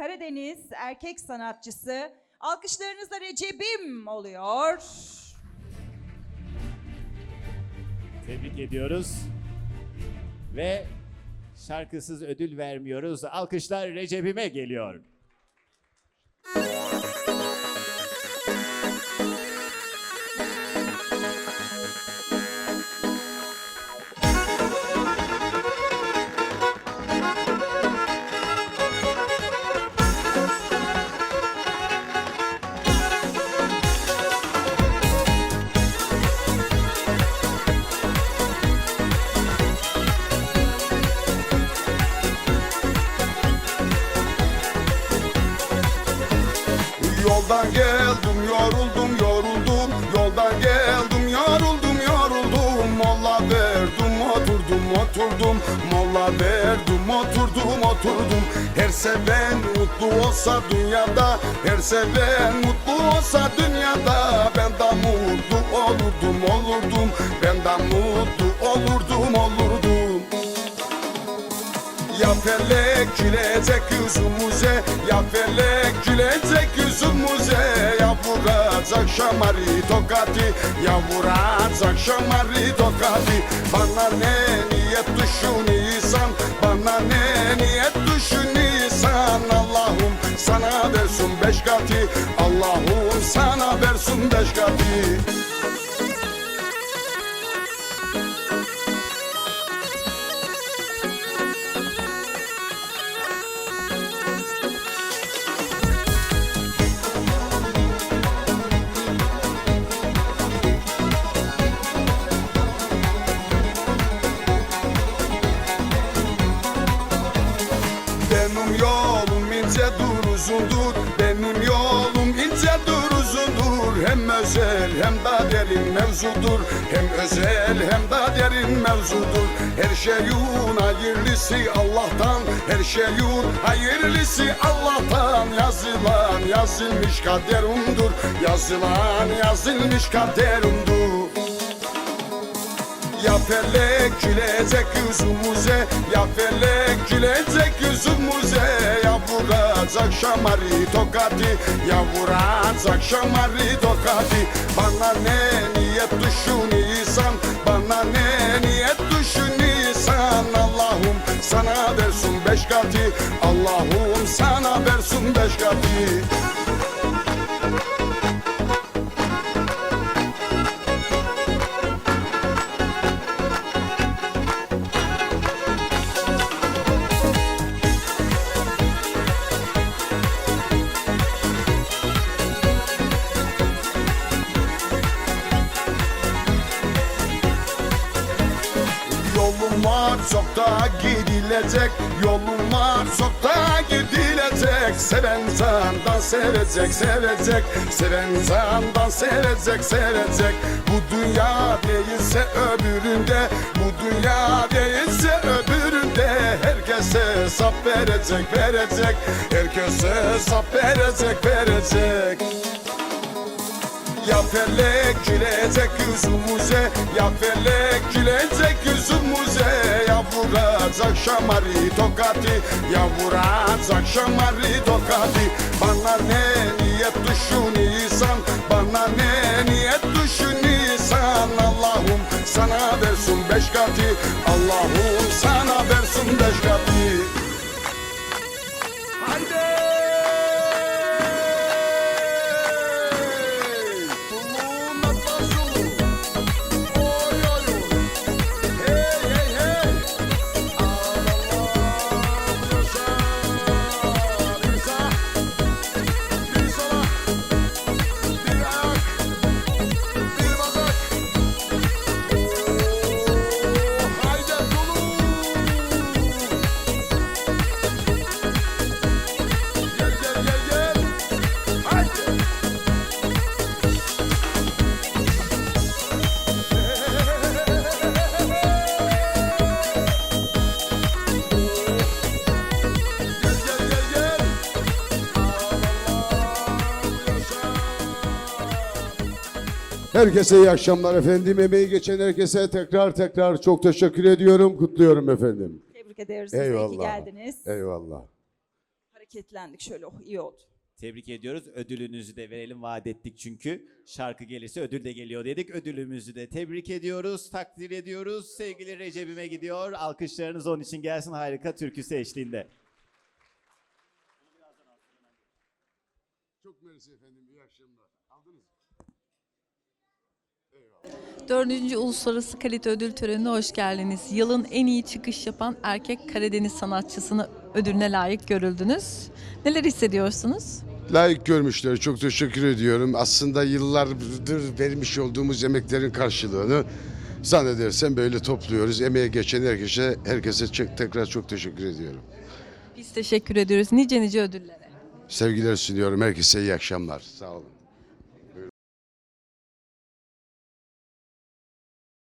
Karadeniz erkek sanatçısı. Alkışlarınızla Recep'im oluyor. Tebrik ediyoruz. Ve şarkısız ödül vermiyoruz. Alkışlar Recep'ime geliyor. Yoldan geldim yoruldum yoruldum. Yoldan geldim yoruldum yoruldum. Molla verdim oturdum oturdum. Molla verdim oturdum oturdum. Her seven mutlu olsa dünyada Her seven mutlu olsa dünyada. Ben de mutlu olurdum olurdum. Ben de mutlu ya felek gülecek yüzümüze Ya felek gülecek yüzümüze. Ya vuracak şamari tokati Ya vuracak şamari tokati Bana ne niyet düşünüyorsan Bana ne niyet düşünüyorsan Allah'ım sana versin beş katı. Allah'ım sana versin beş katı yolum ince dur uzundur Benim yolum ince dur uzundur Hem özel hem de derin mevzudur. Hem özel hem de derin mevzudur. Her şeyun hayırlısı Allah'tan. Her şeyun hayırlısı Allah'tan. Yazılan yazılmış kaderumdur. Yazılan yazılmış kaderumdur ya felek gülecek yüzümüze Ya felek gülecek yüzümüze Ya vuracak şamari tokati Ya vuracak şamari tokati. Bana ne niyet düşünüyorsan Bana ne niyet düşünüyorsan Allah'ım sana versin beş katı. Allah'ım sana versin beş katı var çok daha gidilecek Yolum var çok daha gidilecek. Seven candan sevecek sevecek. Seven candan sevecek sevecek. Bu dünya değilse öbüründe Bu dünya değilse öbüründe. Herkese hesap verecek verecek. Herkese hesap verecek verecek felek gülecek yüzümüze Ya felek gülecek yüzümüze. Ya vuracak şamari tokati Ya vuracak şamari tokati Bana ne niyet düşünüyorsan Bana ne niyet düşünüyorsan Allah'ım sana versin beş katı. Allah'ım Herkese iyi akşamlar efendim. Emeği geçen herkese tekrar tekrar çok teşekkür ediyorum. Kutluyorum efendim. Tebrik ederiz. Eyvallah. geldiniz. Eyvallah. hareketlendik şöyle oh iyi oldu. Tebrik ediyoruz. Ödülünüzü de verelim vaat ettik çünkü. Şarkı gelirse ödül de geliyor dedik. Ödülümüzü de tebrik ediyoruz, takdir ediyoruz. Sevgili Recep'ime gidiyor. Alkışlarınız onun için gelsin harika türküsü eşliğinde. Çok mersi efendim. İyi akşamlar. Aldınız mı? Dördüncü Uluslararası Kalite Ödül Töreni'ne hoş geldiniz. Yılın en iyi çıkış yapan erkek Karadeniz sanatçısını ödülüne layık görüldünüz. Neler hissediyorsunuz? Layık görmüşler. Çok teşekkür ediyorum. Aslında yıllardır vermiş olduğumuz emeklerin karşılığını zannedersem böyle topluyoruz. Emeğe geçen herkese, herkese tekrar çok teşekkür ediyorum. Biz teşekkür ediyoruz nice nice ödüllere. Sevgiler sunuyorum. Herkese iyi akşamlar. Sağ olun.